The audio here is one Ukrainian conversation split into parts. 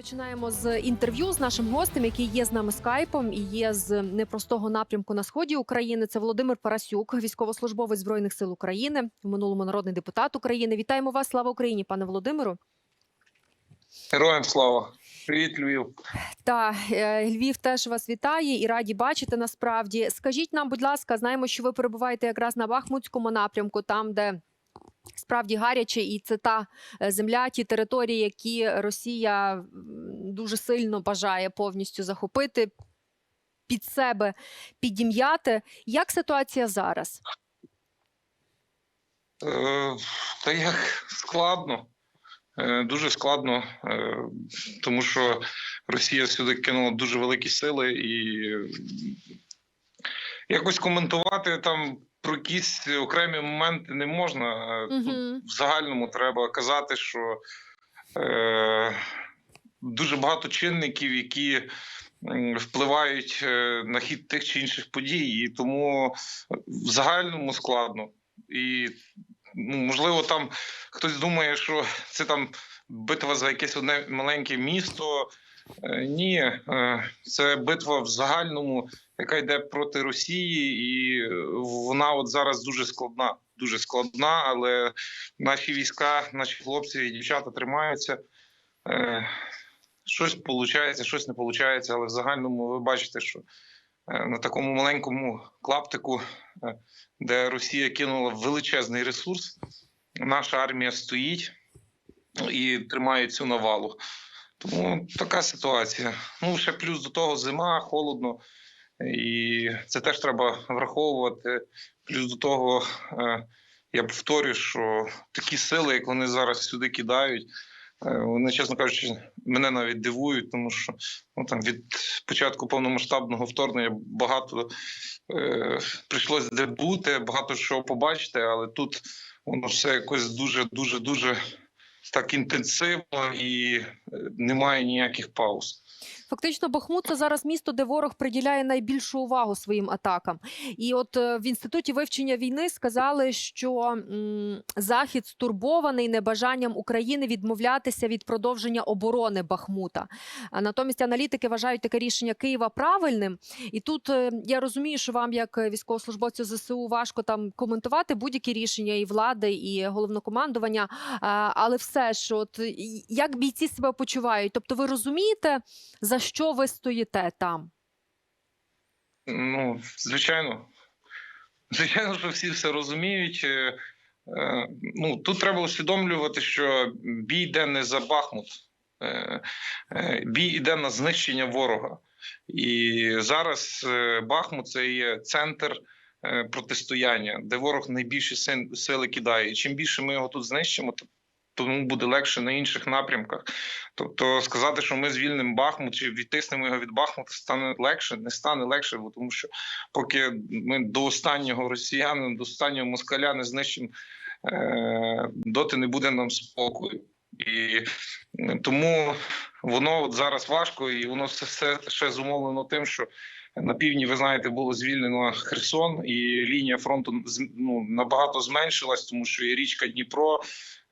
Розпочинаємо з інтерв'ю з нашим гостем, який є з нами скайпом і є з непростого напрямку на сході України. Це Володимир Парасюк, військовослужбовець збройних сил України, в минулому народний депутат України. Вітаємо вас! Слава Україні, пане Володимиру! Героям слава! Привіт, Львів! Та е, Львів теж вас вітає і раді бачити. Насправді, скажіть нам, будь ласка, знаємо, що ви перебуваєте якраз на Бахмутському напрямку, там де. Справді гаряче, і це та е, земля, ті території, які Росія дуже сильно бажає повністю захопити, під себе підім'яти. Як ситуація зараз? Е, Та як складно, Е, дуже складно, е, тому що Росія сюди кинула дуже великі сили, і якось коментувати там про якісь окремі моменти не можна. Е, тут Угу. В загальному треба казати, що е, дуже багато чинників, які впливають е, на хід тих чи інших подій, і тому в загальному складно. І ну, можливо, там хтось думає, що це там битва за якесь одне маленьке місто. Е, Ні, е, це битва в загальному, яка йде проти Росії, і вона от зараз дуже складна. Дуже складна, але наші війська, наші хлопці і дівчата тримаються. Е, Щось виходить, щось не виходить, але в загальному ви бачите, що на такому маленькому клаптику, де Росія кинула величезний ресурс, наша армія стоїть і тримає цю навалу. Тому така ситуація. Ну, ще плюс до того зима, холодно, і це теж треба враховувати. Плюс до того, е, я повторюю, що такі сили, як вони зараз сюди кидають, е, вони, чесно кажучи, мене навіть дивують, тому що ну, там, від початку повномасштабного вторгнення багато е, прийшлось де бути, багато що побачити, але тут воно все якось дуже, дуже, дуже так інтенсивно і е, немає ніяких пауз. Фактично, Бахмут це зараз місто, де ворог приділяє найбільшу увагу своїм атакам. І от е, в інституті вивчення війни сказали, що м, захід стурбований небажанням України відмовлятися від продовження оборони Бахмута. А натомість аналітики вважають таке рішення Києва правильним. І тут е, я розумію, що вам, як військовослужбовцю ЗСУ, важко там коментувати будь-які рішення і влади, і головнокомандування. Але все ж, от як бійці себе почувають? Тобто, ви розумієте, за що ви стоїте там? Ну, звичайно. Звичайно, що всі все розуміють. Е, е, Ну, тут треба усвідомлювати, що бій йде не за Бахмут, Е, бій йде на знищення ворога. І зараз Бахмут це є центр протистояння, де ворог найбільші сили кидає. І чим більше ми його тут знищимо, тому буде легше на інших напрямках. Тобто сказати, що ми звільнимо Бахмут чи відтиснемо його від Бахмута, стане легше, не стане легше, бо тому що поки ми до останнього росіянина, до останнього москаля не знищимо, е, доти не буде нам спокою. І тому воно от зараз важко, і воно все, все ще зумовлено тим, що на півдні, ви знаєте, було звільнено Херсон, і лінія фронту ну, набагато зменшилась, тому що є річка Дніпро.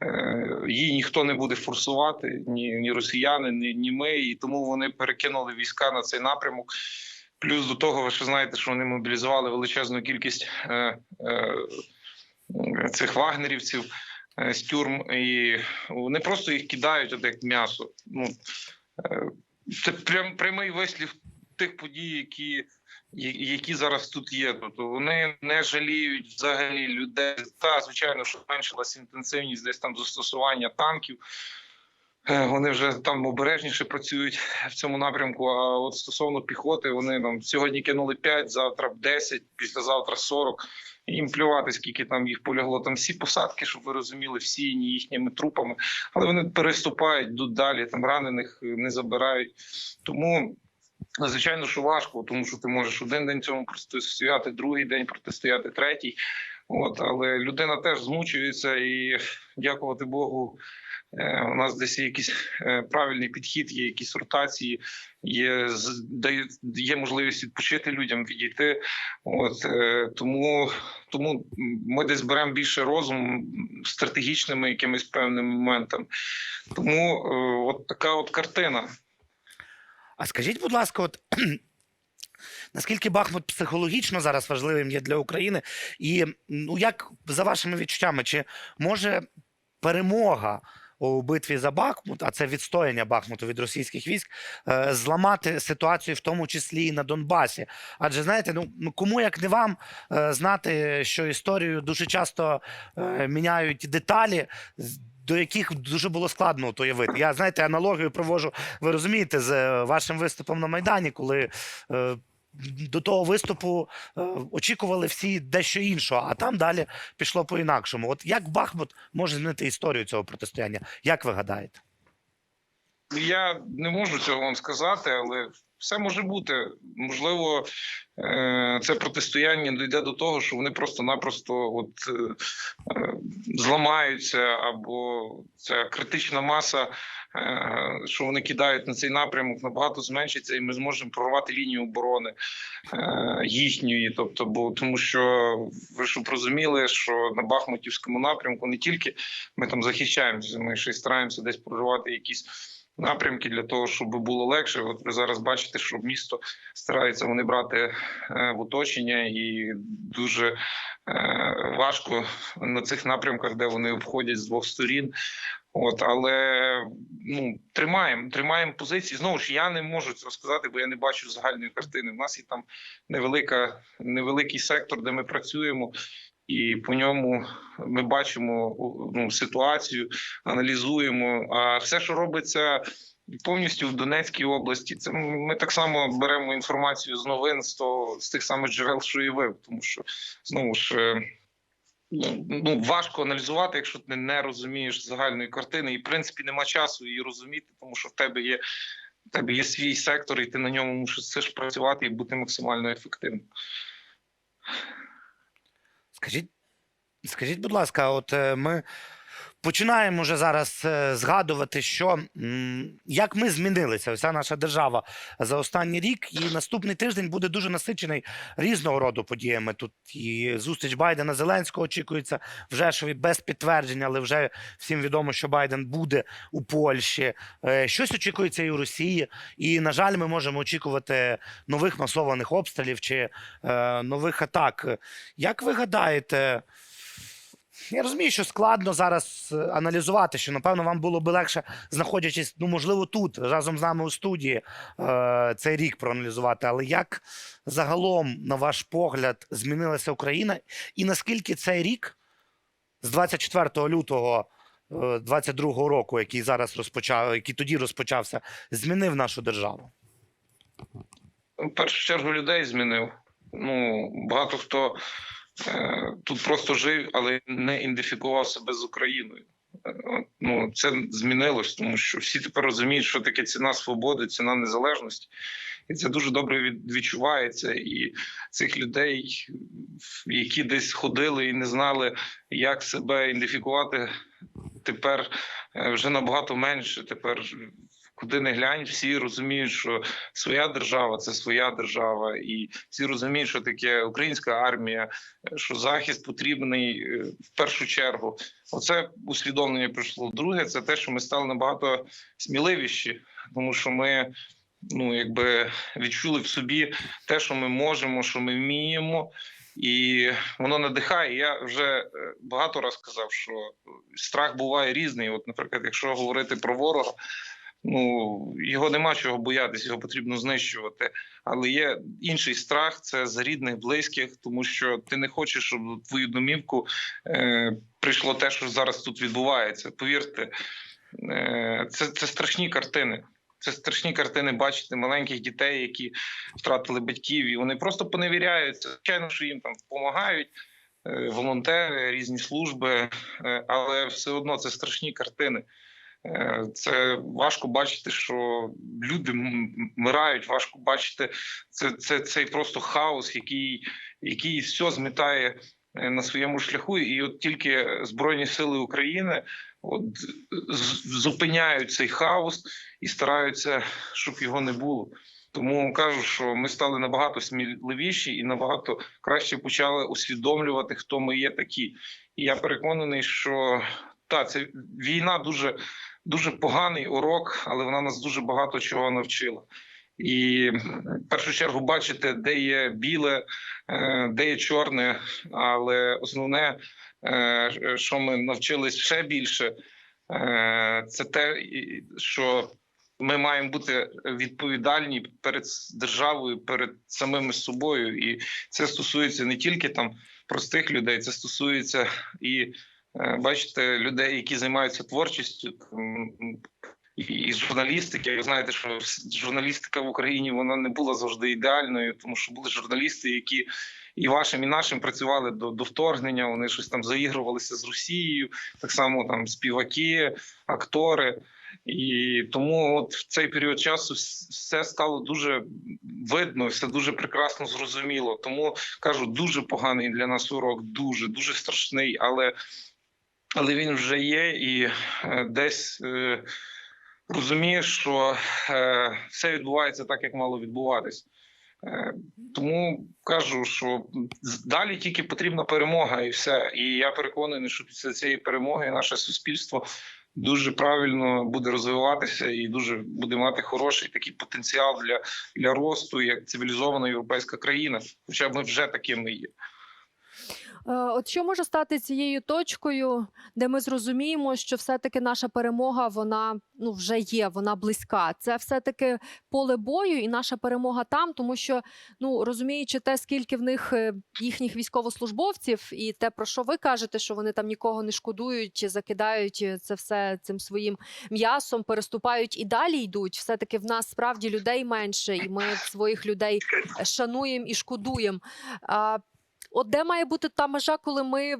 Е, Її ніхто не буде форсувати, ні, ні росіяни, ні, ні ми, і тому вони перекинули війська на цей напрямок. Плюс до того, ви ще знаєте, що вони мобілізували величезну кількість е, е, цих вагнерівців е, з тюрм, і вони просто їх кидають от як м'ясо. Ну, е, це прям прямий вислів тих подій, які, які зараз тут є. Тобто вони не жаліють взагалі людей. Та звичайно, що зменшилася інтенсивність десь там застосування танків. Е, Вони вже там обережніше працюють в цьому напрямку. А от стосовно піхоти, вони там сьогодні кинули 5, завтра 10, післязавтра 40. Їм плювати, скільки там їх полягло. Там всі посадки, щоб ви розуміли, всіяні їхніми трупами, але вони переступають, далі, там ранених не забирають. Тому звичайно, що важко, тому що ти можеш один день цьому протистояти, другий день протистояти, третій. От, але людина теж змучується і дякувати Богу. Е, У нас десь є якийсь е, правильний підхід, є якісь ротації, є є можливість відпочити людям, відійти. От е, тому, тому ми десь беремо більше розуму стратегічними якимись певними моментами. Тому от така от картина. А скажіть, будь ласка, от наскільки Бахмут психологічно зараз важливим є для України, і ну як за вашими відчуттями, чи може перемога у битві за Бахмут, а це відстояння Бахмуту від російських військ, е, зламати ситуацію, в тому числі і на Донбасі? Адже знаєте, ну ну, кому як не вам е, знати, що історію дуже часто е, міняють деталі. До яких дуже було складно уявити. Я знаєте, аналогію провожу ви розумієте, з е, вашим виступом на Майдані, коли е, до того виступу е, очікували всі дещо іншого, а там далі пішло по-інакшому. От як Бахмут може змінити історію цього протистояння? Як ви гадаєте? Я не можу цього вам сказати, але все може бути. Можливо, е, це протистояння дійде до того, що вони просто-напросто от, е, е, зламаються, або ця критична маса, що вони кидають на цей напрямок, набагато зменшиться, і ми зможемо прорвати лінію оборони їхньої. Тобто, бо тому що ви щоб розуміли, що на Бахмутівському напрямку не тільки ми там захищаємося, ми ще й стараємося десь прорвати якісь напрямки для того, щоб було легше. От ви зараз бачите, що місто стараються вони брати е, в оточення, і дуже е, важко на цих напрямках, де вони обходять з двох сторін. От, але ну тримаємо, тримаємо позиції. Знову ж я не можу цього сказати, бо я не бачу загальної картини. У нас є там невелика, невеликий сектор, де ми працюємо, і по ньому ми бачимо ну, ситуацію, аналізуємо. А все, що робиться повністю в Донецькій області, це ми так само беремо інформацію з новин з того з тих самих джерел, що і ви, тому що знову ж. е, Ну, ну важко аналізувати, якщо ти не розумієш загальної картини, і в принципі нема часу її розуміти, тому що в тебе є в тебе є свій сектор, і ти на ньому мусиш працювати і бути максимально ефективним. Скажіть, скажіть, будь ласка, от е, ми починаємо вже зараз е, згадувати, що як ми змінилися, вся наша держава за останній рік, і наступний тиждень буде дуже насичений різного роду подіями. Тут і зустріч Байдена Зеленського очікується в Жешові без підтвердження, але вже всім відомо, що Байден буде у Польщі. Е, Щось очікується і у Росії. І, на жаль, ми можемо очікувати нових масованих обстрілів чи е, нових атак. Як ви гадаєте? Я розумію, що складно зараз е, аналізувати, що напевно вам було би легше, знаходячись, ну можливо, тут разом з нами у студії е, цей рік проаналізувати. Але як загалом, на ваш погляд, змінилася Україна, і наскільки цей рік з 24 лютого е, 22 року, який зараз розпочав, який тоді розпочався, змінив нашу державу? в першу чергу людей змінив. Ну багато хто е, тут просто жив, але не ідентифікував себе з Україною. Е, Ну це змінилось, тому що всі тепер розуміють, що таке ціна свободи, ціна незалежності, і це дуже добре відчувається. І цих людей, які десь ходили і не знали, як себе ідентифікувати, тепер е, вже набагато менше. Тепер куди не глянь, всі розуміють, що своя держава це своя держава, і всі розуміють, що таке українська армія, що захист потрібний е, в першу чергу. Оце усвідомлення прийшло. Друге, це те, що ми стали набагато сміливіші, тому що ми. Ну, якби відчули в собі те, що ми можемо, що ми вміємо, і воно надихає. Я вже е, багато раз казав, що страх буває різний. От, наприклад, якщо говорити про ворога, ну його нема чого боятися, його потрібно знищувати. Але є інший страх це за рідних, близьких, тому що ти не хочеш, щоб в твою домівку е, прийшло те, що зараз тут відбувається. Повірте, е, це, це страшні картини. Це страшні картини бачити маленьких дітей, які втратили батьків, і вони просто поневіряються. Звичайно, що їм там допомагають е, волонтери, різні служби, е, але все одно це страшні картини. Е, Це важко бачити, що люди вмирають. Важко бачити це, це цей просто хаос, який, який все змітає е, на своєму шляху. І от тільки Збройні Сили України от зупиняють цей хаос і стараються, щоб його не було. Тому кажу, що ми стали набагато сміливіші і набагато краще почали усвідомлювати, хто ми є такі. І я переконаний, що та це війна дуже, дуже поганий урок, але вона нас дуже багато чого навчила. І в першу чергу бачите, де є біле, е, де є чорне, але основне, е, що ми навчились ще більше, е, це те, що ми маємо бути відповідальні перед державою, перед самими собою, і це стосується не тільки там простих людей, це стосується і бачите людей, які займаються творчістю. І і журналістики, ви знаєте, що журналістика в Україні вона не була завжди ідеальною, тому що були журналісти, які і вашим, і нашим працювали до, до вторгнення. Вони щось там заігрувалися з Росією, так само там співаки, актори. І тому, от в цей період часу, все стало дуже видно, все дуже прекрасно зрозуміло. Тому кажу, дуже поганий для нас урок, дуже дуже страшний, але, але він вже є і е, десь. Е, розумієш, що е, все відбувається так, як мало відбуватись. Тому кажу, що далі тільки потрібна перемога, і все. І я переконаний, що після цієї перемоги наше суспільство дуже правильно буде розвиватися і дуже буде мати хороший такий потенціал для, для росту як цивілізована європейська країна. Хоча ми вже такими є. Е, От що може стати цією точкою, де ми зрозуміємо, що все-таки наша перемога вона ну вже є, вона близька. Це все-таки поле бою, і наша перемога там, тому що ну розуміючи те, скільки в них е, їхніх військовослужбовців, і те, про що ви кажете, що вони там нікого не шкодують, чи закидають е, це все цим своїм м'ясом, переступають і далі йдуть. Все таки в нас справді людей менше, і ми своїх людей шануємо і шкодуємо. От де має бути та межа, коли ми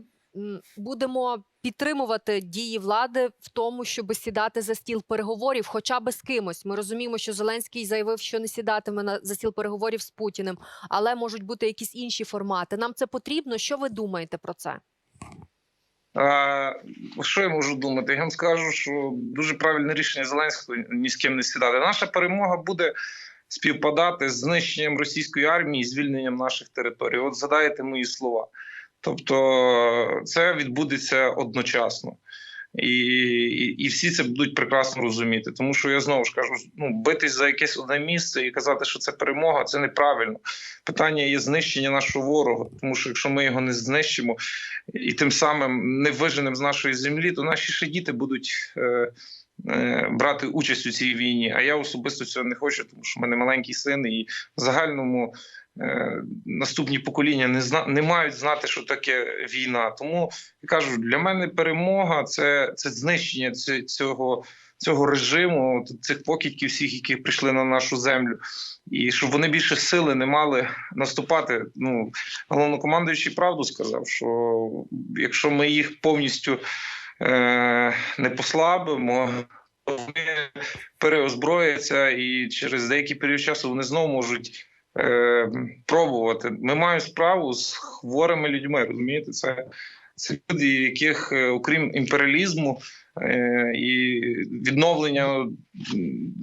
будемо підтримувати дії влади в тому, щоб сідати за стіл переговорів, хоча би з кимось. Ми розуміємо, що Зеленський заявив, що не сідатиме на за стіл переговорів з Путіним, але можуть бути якісь інші формати. Нам це потрібно. Що ви думаєте про це? А, що я можу думати? Я вам скажу, що дуже правильне рішення Зеленського ні з ким не сідати. Наша перемога буде співпадати з знищенням російської армії звільненням наших територій. От згадаєте мої слова. Тобто, це відбудеться одночасно. І, і, і всі це будуть прекрасно розуміти. Тому що я знову ж кажу: ну битись за якесь одне місце і казати, що це перемога, це неправильно. Питання є знищення нашого ворога. Тому що якщо ми його не знищимо і тим самим не виженемо з нашої землі, то наші ще діти будуть. Е, Брати участь у цій війні, а я особисто цього не хочу, тому що в мене маленький син, і в загальному е, наступні покоління не зна не мають знати, що таке війна. Тому я кажу, для мене перемога це, це знищення цього, цього режиму, цих покидьків всіх, які прийшли на нашу землю, і щоб вони більше сили не мали наступати. Ну головнокомандуючий правду сказав, що якщо ми їх повністю е, не послабимо. Вони переозброяться, і через деякий період часу вони знову можуть е, пробувати. Ми маємо справу з хворими людьми. Розумієте, це, це люди, яких, е, окрім імперіалізму е, і відновлення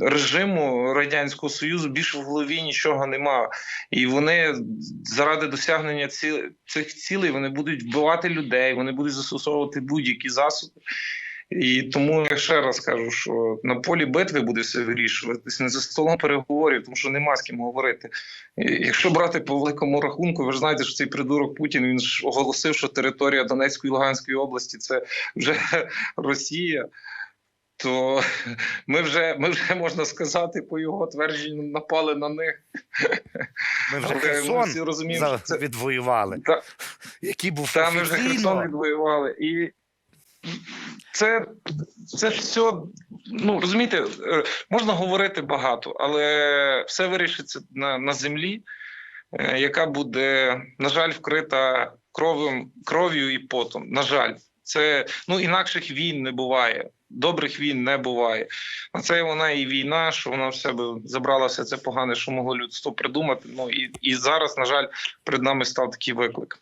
режиму радянського союзу, більше в голові нічого немає. І вони заради досягнення ці, цих цілей вони будуть вбивати людей, вони будуть застосовувати будь-які засоби. І тому я ще раз кажу, що на полі битви буде все вирішуватись, не за столом переговорів, тому що нема з ким говорити. І Якщо брати по великому рахунку, ви ж знаєте, що цей придурок Путін він ж оголосив, що територія Донецької і Луганської області це вже Росія. То ми вже ми вже можна сказати, по його твердженню напали на них. Ми вже Але ми всі розуміємо, що це відвоювали, та, який був Та ми вже. Херсон відвоювали. І це, це все, ну розумієте, е, можна говорити багато, але все вирішиться на, на землі, е, яка буде, на жаль, вкрита кров'ю, кров'ю і потом. На жаль, це ну інакших війн не буває. Добрих війн не буває. А це вона і війна, що вона в себе забрала все це погане, що могло людство придумати. Ну і, і зараз, на жаль, перед нами став такий виклик.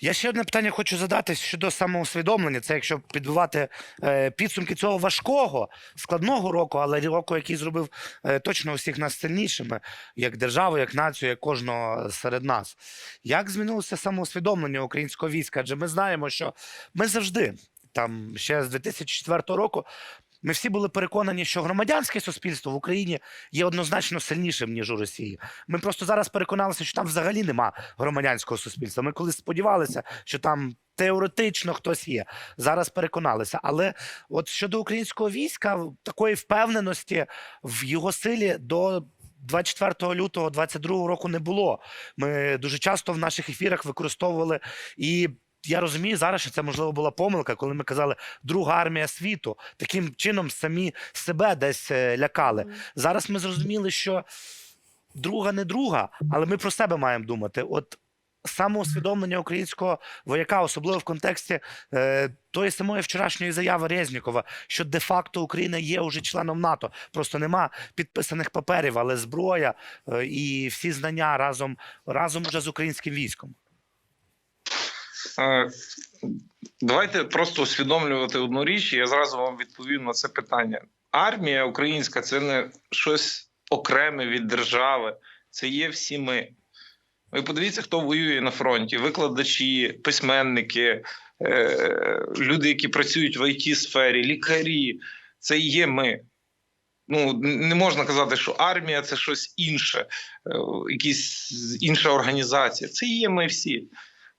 Я ще одне питання хочу задати щодо самоусвідомлення. Це якщо підбивати е, підсумки цього важкого, складного року, але року, який зробив е, точно усіх нас сильнішими, як державу, як націю, як кожного серед нас. Як змінилося самоусвідомлення українського війська? Адже ми знаємо, що ми завжди, там ще з 2004 року, ми всі були переконані, що громадянське суспільство в Україні є однозначно сильнішим, ніж у Росії. Ми просто зараз переконалися, що там взагалі нема громадянського суспільства. Ми колись сподівалися, що там теоретично хтось є. Зараз переконалися. Але от щодо українського війська, такої впевненості в його силі до. 24 лютого 22 року не було. Ми дуже часто в наших ефірах використовували і. Я розумію зараз, що це можливо була помилка, коли ми казали друга армія світу. Таким чином самі себе десь е, лякали. Зараз ми зрозуміли, що друга не друга, але ми про себе маємо думати. От самоусвідомлення українського вояка, особливо в контексті е, тої самої вчорашньої заяви Резнікова, що де-факто Україна є уже членом НАТО. Просто нема підписаних паперів, але зброя е, і всі знання разом разом уже з українським військом. Е, Давайте просто усвідомлювати одну річ, і я зразу вам відповім на це питання. Армія українська це не щось окреме від держави, це є всі ми. Ви подивіться, хто воює на фронті: викладачі, письменники, е, люди, які працюють в it сфері лікарі. Це є ми. Ну, не можна казати, що армія це щось інше, е, якась інша організація. Це є ми всі.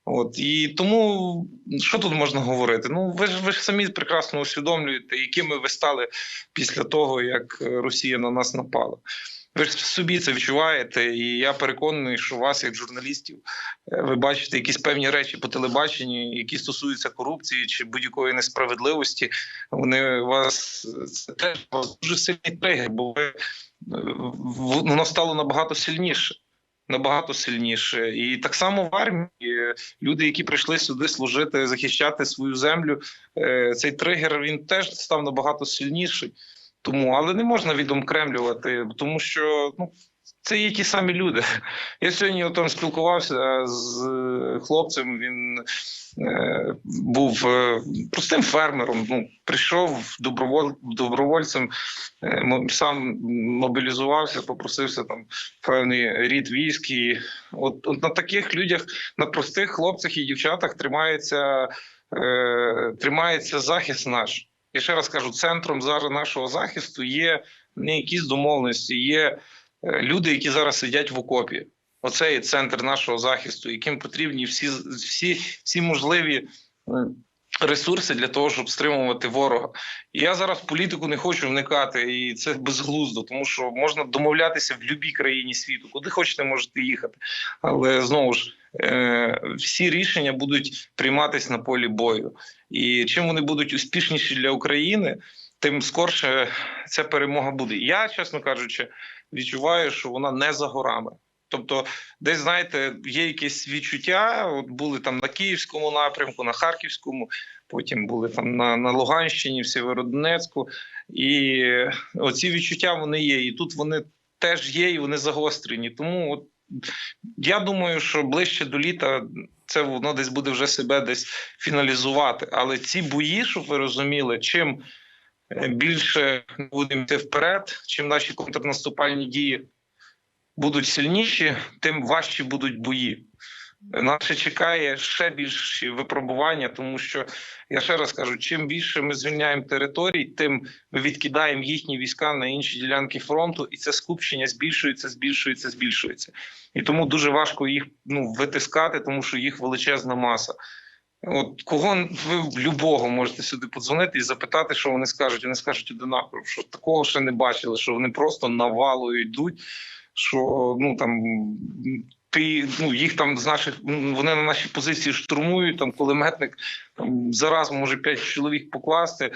От і тому що тут можна говорити? Ну ви ж ви ж самі прекрасно усвідомлюєте, якими ви стали після того, як Росія на нас напала. Ви ж собі це відчуваєте, і я переконаний, що вас, як журналістів, е, ви бачите якісь певні речі по телебаченні, які стосуються корупції чи будь-якої несправедливості. Вони вас це теж дуже сильний тригер, бо ви е, воно стало набагато сильніше набагато сильніше. І так само в армії е, люди, які прийшли сюди служити, захищати свою землю, е, цей тригер він теж став набагато сильніший. Тому, але не можна відомкремлювати, тому що ну. Це є ті самі люди. Я сьогодні там спілкувався з хлопцем. Він е, був е, простим фермером. Ну прийшов доброволь, добровольцем, е, сам мобілізувався, попросився там певний рід військ. І от, от на таких людях, на простих хлопцях і дівчатах тримається, е, тримається захист наш. Я ще раз кажу, центром зараз нашого захисту є не якісь домовленості, є люди, які зараз сидять в окопі. Оце є центр нашого захисту, яким потрібні всі, всі, всі можливі е, ресурси для того, щоб стримувати ворога. І я зараз політику не хочу вникати, і це безглуздо, тому що можна домовлятися в будь-якій країні світу, куди хочете, можете їхати. Але знову ж е, всі рішення будуть прийматися на полі бою. І чим вони будуть успішніші для України, тим скорше ця перемога буде. Я, чесно кажучи, відчуваю, що вона не за горами. Тобто, десь знаєте, є якесь відчуття. От були там на Київському напрямку, на Харківському, потім були там на, на Луганщині, в Сєвєродонецьку. І оці відчуття вони є. І тут вони теж є, і вони загострені. Тому от я думаю, що ближче до літа це воно десь буде вже себе десь фіналізувати. Але ці бої, щоб ви розуміли, чим більше будемо йти вперед, чим наші контрнаступальні дії будуть сильніші, тим важчі будуть бої. Нас ще чекає ще більші випробування, тому що я ще раз кажу: чим більше ми звільняємо територій, тим ми відкидаємо їхні війська на інші ділянки фронту, і це скупчення збільшується, збільшується, збільшується. І тому дуже важко їх ну витискати, тому що їх величезна маса. От кого ви любого можете сюди подзвонити і запитати, що вони скажуть. Вони скажуть одинаково, що такого ще не бачили, що вони просто навалою йдуть. Що ну там ти ну їх там з наших вони на наші позиції штурмують. Там кулеметник там зараз може 5 чоловік покласти.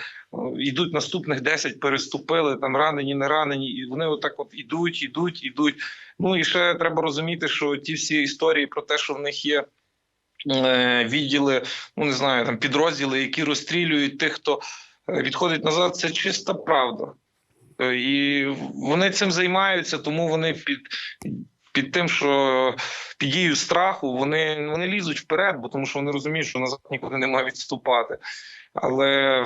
Йдуть наступних 10 переступили, там ранені, не ранені, і вони отак от ідуть, ідуть, ідуть. Ну і ще треба розуміти, що ті всі історії про те, що в них є е, відділи, ну не знаю, там підрозділи, які розстрілюють тих, хто е, відходить назад, це чиста правда. Е, І вони цим займаються, тому вони під під тим, що під дією страху вони, вони лізуть вперед, бо тому що вони розуміють, що назад нікуди немає відступати. Але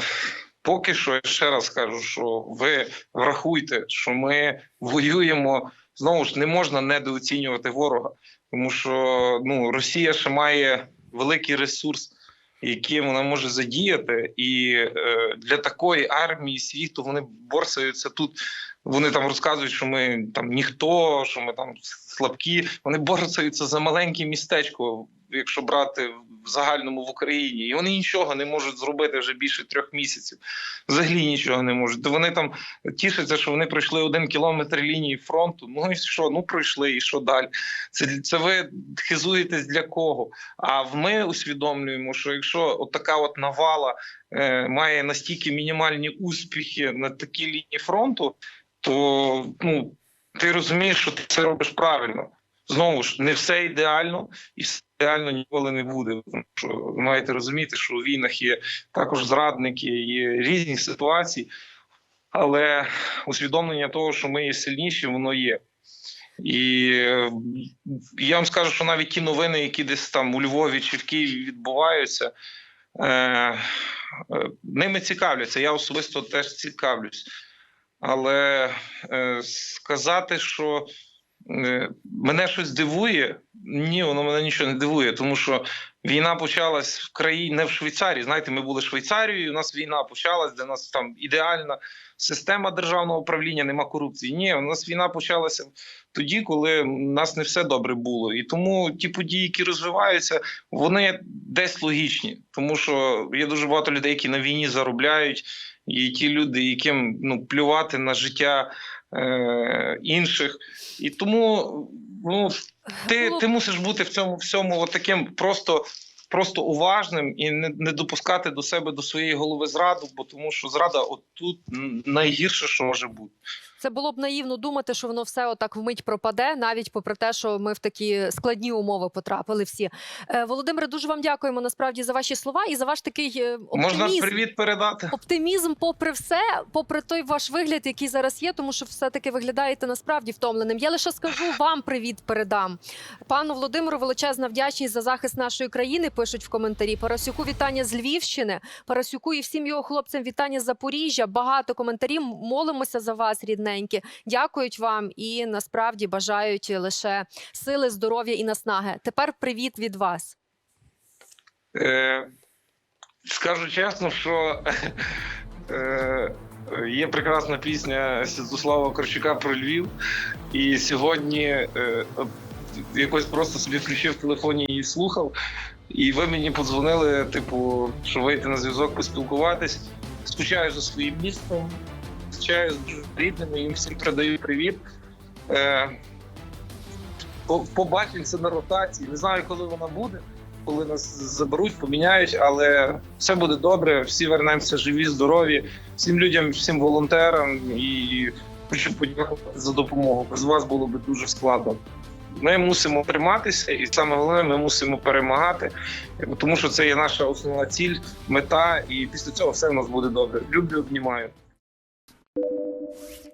поки що я ще раз кажу, що ви врахуйте, що ми воюємо. Знову ж не можна недооцінювати ворога, тому що ну Росія ще має великий ресурс, який вона може задіяти, і е, для такої армії світу вони борсаються тут. Вони там розказують, що ми там ніхто, що ми там слабкі. Вони борсаються за маленьке містечко, якщо брати в загальному в Україні, і вони нічого не можуть зробити вже більше трьох місяців. Взагалі нічого не можуть. То вони там тішаться, що вони пройшли один кілометр лінії фронту. Ну і що? Ну пройшли, і що далі? Це це ви хизуєтесь для кого? А ми усвідомлюємо, що якщо от така от навала має настільки мінімальні успіхи на такій лінії фронту, то ну ти розумієш, що ти це робиш правильно. Знову ж не все ідеально, і все ідеально ніколи не буде. Що ви маєте розуміти, що у війнах є також зрадники, є різні ситуації, але усвідомлення того, що ми є сильніші, воно є. І е, я вам скажу, що навіть ті новини, які десь там у Львові чи в Києві відбуваються, е, е, ними цікавляться. Я особисто теж цікавлюсь. Але е, сказати, що е, мене щось дивує, ні, воно мене нічого не дивує, тому що війна почалась в країні, не в Швейцарії. Знаєте, ми були Швейцарією, у нас війна почалась, у нас там ідеальна система державного управління, нема корупції. Ні, у нас війна почалася тоді, коли у нас не все добре було. І тому ті події, які розвиваються, вони десь логічні, тому що є дуже багато людей, які на війні заробляють. І ті люди, яким ну плювати на життя е, інших, і тому ну ти, ти мусиш бути в цьому всьому от таким просто. Просто уважним і не, не допускати до себе до своєї голови зраду, бо тому що зрада отут найгірше, що може бути. Це було б наївно думати, що воно все отак вмить пропаде, навіть попри те, що ми в такі складні умови потрапили всі. Е, Володимире, дуже вам дякуємо насправді за ваші слова і за ваш такий е, Можна привіт передати. Оптимізм, попри все, попри той ваш вигляд, який зараз є, тому що все-таки виглядаєте насправді втомленим. Я лише скажу вам привіт передам. Пану Володимиру величезна вдячність за захист нашої країни. Пишуть в коментарі. Парасюку вітання з Львівщини. Парасюку і всім його хлопцям вітання з Запоріжжя. Багато коментарів. Молимося за вас, рідненькі. Дякують вам і насправді бажають лише сили, здоров'я і наснаги. Тепер привіт від вас. Е, скажу чесно, що е, є прекрасна пісня Святослава Корчука про Львів, і сьогодні е, якось просто собі включив в телефоні і слухав. І ви мені подзвонили, типу, що вийти на зв'язок, поспілкуватись. Скучаю за своїм містом, скучаю з рідними, їм всім передаю привіт. Е, побачимося на ротації. Не знаю, коли вона буде коли нас заберуть, поміняють, але все буде добре. Всі вернемося живі, здорові, всім людям, всім волонтерам і хочу подякувати за допомогу. Без вас було б дуже складно. Ми мусимо триматися, і саме головне, ми мусимо перемагати, тому що це є наша основна ціль, мета, і після цього все в нас буде добре. Люблю, обнімаю. you